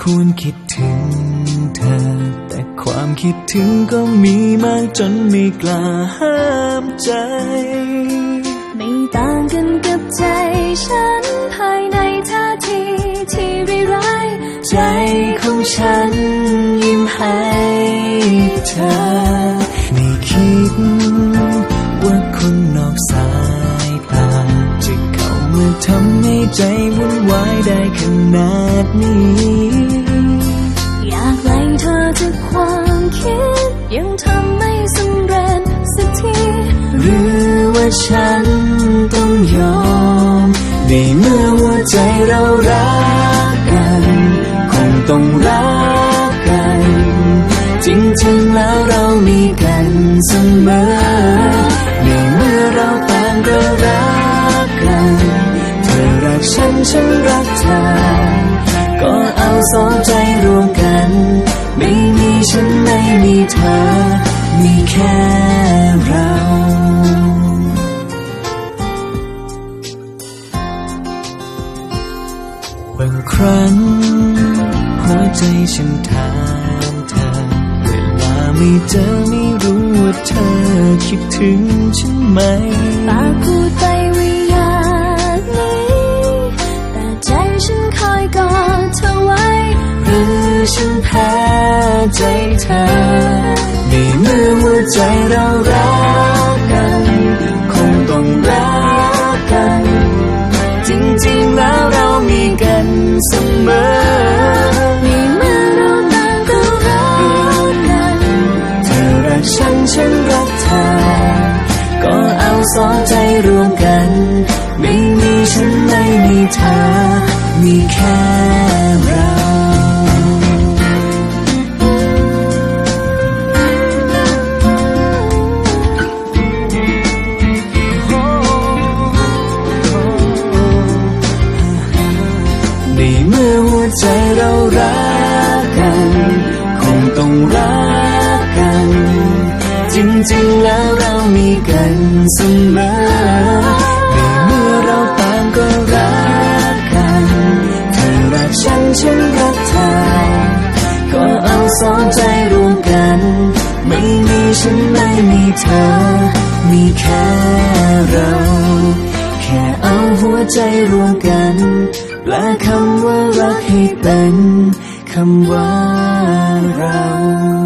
ควรคิดถึงเธอ แต่ความคิดถึงก็มีมากจนไม่กล้าห้ามใจ ไม่ต่างกันกับใจฉันภายในท่าทีที่ร้ายใจของฉันยิ้มให้เธอ ไม่คิดว่าคนนอกสายตาจะเข้ามาทำให้ใจวุ่นวายได้ขนาดนี้ ฉันต้องยอมในเมื่อหัวใจเรารักกัน คงต้องรักกัน จริงๆแล้วเรามีกันเสมอในเมื่อเราต่างก็รักกัน เธอรักฉันฉันรักเธอ ก็เอาสองใจรวมกัน ไม่มีฉันไม่มีเธอ มีแค่างครั้ง หัวใจฉันถามเธอ เวลาไม่เจอไม่รู้ว่าเธอคิดถึงฉันไหมปากพูดไปว่าอยากหนี้แต่ใจฉันคอยกอดเธอไว้ หรือฉันแพ้ใจเธอในเมื่อหัวใจเรา เสมอในเมื่อเราต่างก็รักกันเธอรักฉันฉันรักเธอ ก็เอาสองใจรวมกัน ไม่มีฉันไม่มีเธอ มีแค่ ใจเรารักกัน คงต้องรักกัน จริงๆแล้วเรามีกันเสมอในเมื่อเราต่างก็รักกันเธอรักฉันฉันรักเธอก็เอาสองใจรวมกัน ไม่มีฉันไม่มีเธอ มีแค่เรา ค่เอาหัวใจรวมกันแปลคำว่ารักให้เป็นคำว่าเรา